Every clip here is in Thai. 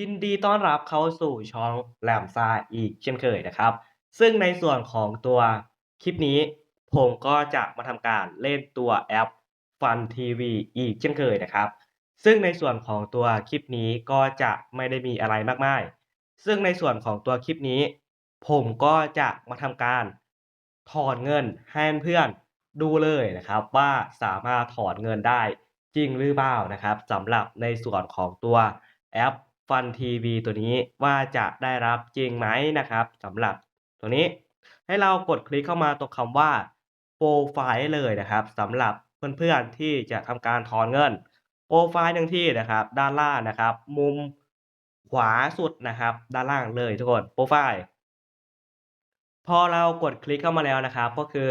ยินดีต้อนรับเข้าสู่ช่องแหลมซาอีกเช่นเคยนะครับ ซึ่งในส่วนของตัวคลิปนี้ ผมก็จะมาทำการเล่นตัวแอป Fun TV อีกเช่นเคยนะครับ ซึ่งในส่วนของตัวคลิปนี้ก็จะไม่ได้มีอะไรมากมาย ซึ่งในส่วนของตัวคลิปนี้ ผมก็จะมาทำการถอนเงินให้เพื่อนดูเลยนะครับว่าสามารถถอนเงินได้จริงหรือเปล่านะครับสำหรับในส่วนของตัวแอป Fun TV ตัวนี้ว่าจะได้รับจริงไหมนะครับสำหรับตัวนี้ ให้เรากดคลิกเข้ามาตรงคำว่าโปรไฟล์เลยนะครับสำหรับเพื่อนๆที่จะทำการถอนเงินโปรไฟล์หนึ่งที่นะครับ ด้านล่างนะครับ มุมขวาสุดนะครับ ด้านล่างเลยทุกคนโปรไฟล์พอเรากดคลิกเข้ามาแล้วนะครับ ก็คือ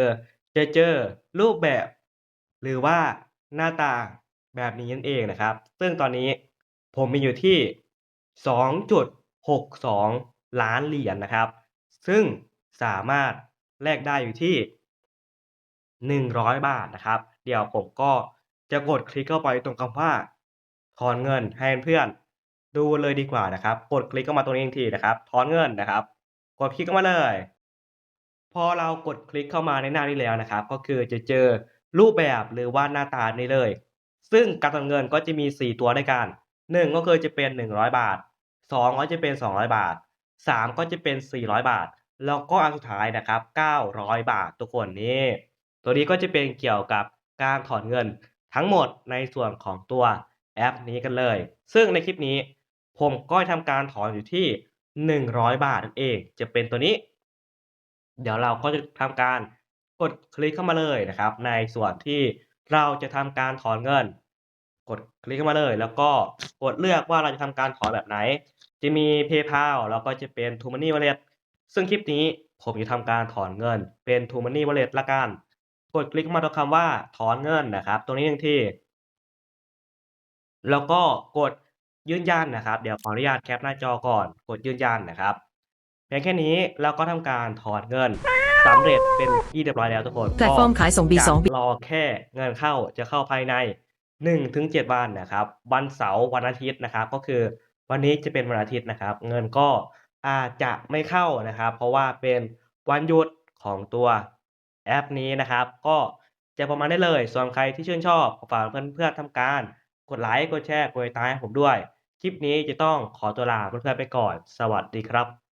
จะเจอรูปแบบ หรือว่าหน้าตาแบบนี้นั่นเองนะครับ ซึ่งตอนนี้ผมมีอยู่ที่ 2.62 ล้านเหรียญนะครับ ซึ่งสามารถแลกได้อยู่ที่ 100 บาทนะครับ เดี๋ยวผมก็จะกดคลิกเข้าไปตรงคำว่าถอนเงินให้เพื่อนดูเลยดีกว่านะครับ กดคลิกเข้ามาตรงนี้อีกทีนะครับ ถอนเงินนะครับ กดคลิกเข้ามาเลย พอเรากดคลิกเข้ามาในหน้านี้แล้วนะครับ ก็คือจะเจอรูปแบบหรือว่าหน้าตานี้เลย ซึ่งการถอนเงินก็จะมี 4 ตัวด้วยกัน 1 ก็คือจะเป็น 100 บาท 2ก็จะเป็น 200 บาท 3 ก็จะเป็น 400 บาท แล้วก็อันสุดท้ายนะครับ 900 บาททุกคนนี่ตัวนี้ก็จะเป็นเกี่ยวกับการถอนเงินทั้งหมดในส่วนของตัวแอปนี้กันเลย ซึ่งในคลิปนี้ผมก็ทำการถอนอยู่ที่ 100 บาทนั่นเอง จะเป็นตัวนี้ เดี๋ยวเราก็จะทำการกดคลิกเข้ามาเลยนะครับ ในส่วนที่เราจะทำการถอนเงิน กดคลิกเข้ามาเลย แล้วก็กดเลือกว่าเราจะทำการถอนแบบไหน จะมี PayPal แล้วก็จะเป็น True Money Wallet ซึ่งคลิปนี้ผมจะทำการถอนเงินเป็น True Money Wallet ละกัน กดคลิกเข้ามาตรงคำว่าถอนเงินนะครับ ตรงนี้หนึ่งที่ แล้วก็กดยืนยันนะครับ เดี๋ยวขออนุญาตแคปหน้าจอก่อน กดยืนยันนะครับเพียงแค่นี้เราก็ทำการถอนเงินสำเร็จเป็นที่เรียบร้อยแล้วทุกคนแพลตฟอร์มขายส่งจะ B2 รอแค่เงินเข้าจะเข้าภายใน1ถึง7วันนะครับ วันเสาร์วันอาทิตย์นะครับ ก็คือ วันนี้จะเป็นวันอาทิตย์นะครับ เงินก็อาจจะไม่เข้านะครับ เพราะว่าเป็นวันหยุดของตัวแอปนี้นะครับ ก็จะประมาณได้เลย ส่วนใครที่ชื่นชอบฝากเพื่อนเพื่อนทำการ กดไลค์กดแชร์กดติดตามให้ผมด้วย คลิปนี้จะต้องขอตัวลาเพื่อนๆไปก่อน สวัสดีครับ